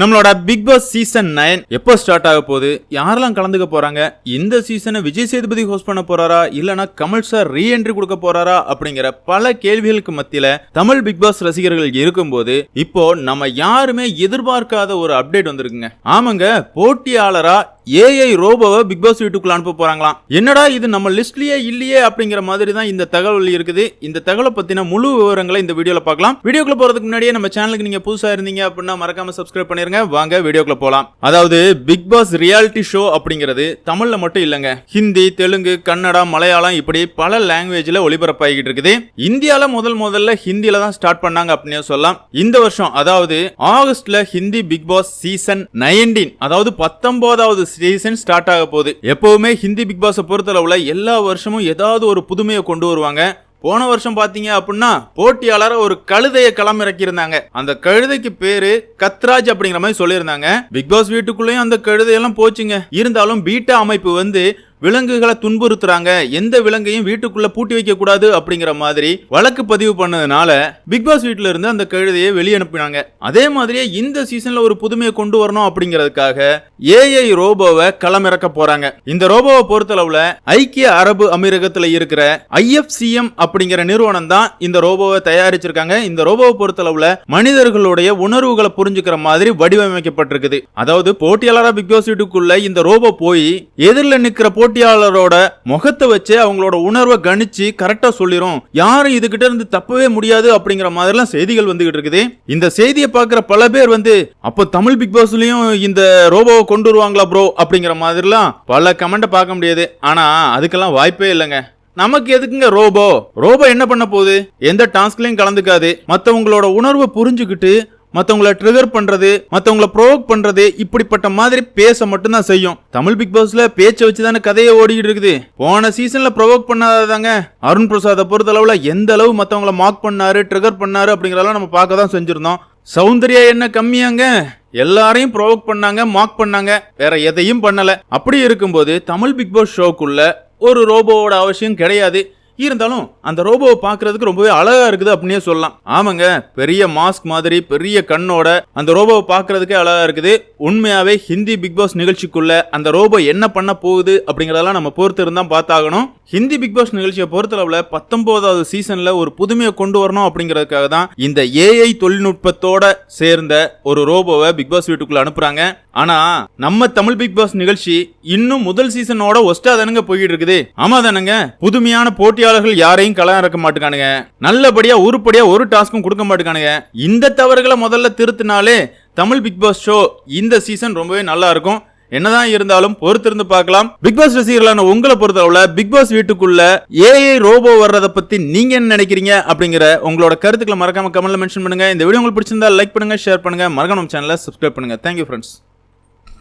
நம்மளோட big Boss season nine எப்போ start ஆக போகுது? யாரெல்லாம் கலந்துக்க போறாங்க? இந்த சீசனை விஜய் சேதுபதி ஹோஸ்ட் பண்ண போறாரா? இல்லனா கமல் சார் ரீஎன்ட்ரி கொடுக்க போறாரா? அப்படிங்கிற பல கேள்விகளுக்கு மத்தியில தமிழ் பிக் பாஸ் ரசிகர்கள் இருக்கும்போது இப்போ நம்ம யாருமே எதிர்பார்க்காத ஒரு அப்டேட் வந்திருக்குங்க. ஆமாங்க போட்டியாளரா ஏஐ ரோபோவை பிக் பாஸ் வீட்டுக்குள்ள அனுப்ப போறாங்களாம். என்னடா இது நம்ம லிஸ்ட்லயே இல்லையே அப்படிங்கிற மாதிரி தான் இந்த தகவல் இருக்குது. இந்த தகவலை பத்தின முழு விவரங்களை இந்த வீடியோல பார்க்கலாம். வீடியோக்குள்ள போறதுக்கு முன்னாடியே நம்ம சேனலுக்கு நீங்க புதுசா இருந்தீங்க அப்படின்னா மறக்காம சப்ஸ்கிரைப் பண்ணிருங்க வாங்க வீடியோக்குள்ள போலாம். அதாவது பிக் பாஸ் ரியாலிட்டி ஷோ அப்படிங்கிறது தமிழ்ல மட்டும் இல்லைங்க. ஹிந்தி தெலுங்கு கன்னடா மலையாளம் இப்படி பல லாங்குவேஜ்ல ஒளிபரப்பாகிட்டு இருக்குது. இந்தியால முதல் முதல்ல ஹிந்தியில தான் ஸ்டார்ட் பண்ணாங்க அப்படின்னு சொல்லலாம். இந்த வருஷம் அதாவது ஆகஸ்ட்ல Hindi Bigg Boss season nineteen அதாவது பத்தொன்பதாவது சீசன் ஸ்டார்ட் ஆக போகுது. எப்பவுமே ஹிந்தி பிக் பாஸை பொறுத்தளவுல எல்லா வருஷமும் ஏதாவது ஒரு புதுமையை கொண்டு வருவாங்க. போன வருஷம் பாத்தீங்க அப்படின்னா போட்டியாளர் ஒரு கழுதையை களமிறக்கியிருந்தாங்க. அந்த கழுதைக்கு பேரு கத்ராஜ் அப்படிங்கிற மாதிரி சொல்லியிருந்தாங்க. பிக் பாஸ் வீட்டுக்குள்ளேயும் அந்த கழுதையெல்லாம் போச்சுங்க. இருந்தாலும் பீட்டா அமைப்பு வந்து விலங்குகளை துன்புறுத்துறாங்க. எந்த விலங்கையும் வீட்டுக்குள்ள பூட்டி வைக்க கூடாது அப்படிங்கிற மாதிரி வழக்கு பதிவு பண்ணதுனால பிக் பாஸ் வீட்டுல இருந்து அந்த கழுதையை வெளியனுப்பினாங்க அதே மாதிரியே இந்த சீசன்ல ஒரு புதுமையை கொண்டு வரணும் அப்படிங்கிறதுக்காக ஏஐ ரோபோவை களமிறக்க போறாங்க. இந்த ரோபோவை பொறுத்தளவுல ஐக்கிய அரபு அமீரகத்துல இருக்கிற ஐஎஃப்சிஎம் அப்படிங்கிற நிறுவனம் தான் இந்த ரோபோவை தயாரிச்சிருக்காங்க. இந்த ரோபோவை பொறுத்தளவுல மனிதர்களுடைய உணர்வுகளை புரிஞ்சுக்கிற மாதிரி வடிவமைக்கப்பட்டிருக்குது. அதாவது போட்டியாளரா பிக் பாஸ் வீட்டுக்குள்ள இந்த ரோபோ போய் எதிரில் நிக்கிற போட்டியாளரோட முகத்தை வச்சு அவங்களோட உணர்வை கணிச்சு கரெக்டா சொல்லிரும். யாரும் இதுகிட்ட இருந்து தப்பவே முடியாது அப்படிங்கிற மாதிரிலாம் செய்திகள் வந்துகிட்டு இருக்குது. இந்த செய்தியை பார்க்குற பல பேர் வந்து அப்போ தமிழ் பிக் பாஸ்லயும் இந்த ரோபோவை கொண்டு வருவாங்களா ப்ரோ அப்படிங்கிற மாதிரிலாம் பல கமெண்ட்டை பார்க்க முடியாது. ஆனா அதுக்கெல்லாம் வாய்ப்பே இல்லைங்க. நமக்கு எதுக்குங்க ரோபோ? ரோபோ என்ன பண்ண போகுது? எந்த டாஸ்க்லயும் கலந்துக்காது. மத்தவங்களோட உணர்வை புரிஞ்சுக்கிட்டு மற்றவங்கள ட்ரிகர் பண்றது மற்றவங்கள ப்ரோவோக் பண்றது இப்படிப்பட்ட மாதிரி பேச மட்டும்தான் செய்யும். தமிழ் பிக் பாஸ்ல பேச்சை வச்சு தானே கதையை ஓடிக்கிட்டு இருக்குது. போன சீசன்ல ப்ரோவோக் பண்ணாதாங்க அருண் பிரசாத பொறுத்த அளவுல எந்த அளவு மற்றவங்கள மார்க் பண்ணாரு ட்ரிகர் பண்ணாரு அப்படிங்கறதெல்லாம் நம்ம பார்க்க தான் செஞ்சிருந்தோம். சௌந்தர்யா என்ன கம்மியாங்க? எல்லாரையும் ப்ரோவோக் பண்ணாங்க மார்க் பண்ணாங்க. வேற எதையும் பண்ணல. அப்படி இருக்கும்போது தமிழ் பிக் பாஸ் ஷோக்குள்ள ஒரு ரோபோவோட அவசியம் கிடையாது. இருந்தாலும் அந்த ரோபோவை பார்க்கறதுக்கு ரொம்பவே அழகா இருக்குது அப்படின்னே சொல்லலாம். ஆமாங்க பெரிய மாஸ்க் மாதிரி பெரிய கண்ணோட அந்த ரோபோவை பார்க்கறதுக்கே அழகா இருக்குது. உண்மையாவே ஹிந்தி பிக் பாஸ் நிகழ்ச்சிக்குள்ள அந்த ரோபோ என்ன பண்ண போகுது அப்படிங்கறதெல்லாம் நம்ம பொறுத்து இருந்தா பார்த்தாகணும். ஹிந்தி பிக் பாஸ் நிகழ்ச்சியை பொறுத்தளவுல பத்தொன்பதாவது சீசன்ல ஒரு புதுமையை கொண்டு வரணும் அப்படிங்கிறதுக்காக தான் இந்த ஏஐ தொழில்நுட்பத்தோட சேர்ந்த ஒரு ரோபோவை பிக் பாஸ் வீட்டுக்குள்ள அனுப்புறாங்க. ஆனா நம்ம தமிழ் பிக் பாஸ் நிகழ்ச்சி இன்னும் முதல் சீசனோட ஒஸ்டா தானுங்க போயிட்டு இருக்குது. ஆமா தானுங்க புதுமையான போட்டியாளர்கள் யாரையும் களம் இறக்க மாட்டுக்கானுங்க. நல்லபடியா உருப்படியா ஒரு டாஸ்க்கும் கொடுக்க மாட்டுக்கானுங்க. இந்த தவறுகளை முதல்ல திருத்தினாலே தமிழ் பிக் பாஸ் ஷோ இந்த சீசன் ரொம்பவே நல்லா இருக்கும். என்னதான் இருந்தாலும் பொறுத்திருந்து பார்க்கலாம். பிக் பாஸ் ரசிகர்களான உங்களை பொறுத்தளவுல பிக் பாஸ் வீட்டுக்குள்ள ஏஐ ரோபோ வர்றதை பத்தி நீங்க என்ன நினைக்கிறீங்க அப்படிங்கிற உங்களோட கருத்துக்களை மறக்காம கமெண்ட்ல மென்ஷன் பண்ணுங்க. இந்த வீடியோ உங்களுக்கு பிடிச்சிருந்தா லைக் பண்ணுங்க ஷேர் பண்ணுங்க. மறக்காம சேனலை சப்ஸ்கிரைப் பண்ணுங்க. Thank you friends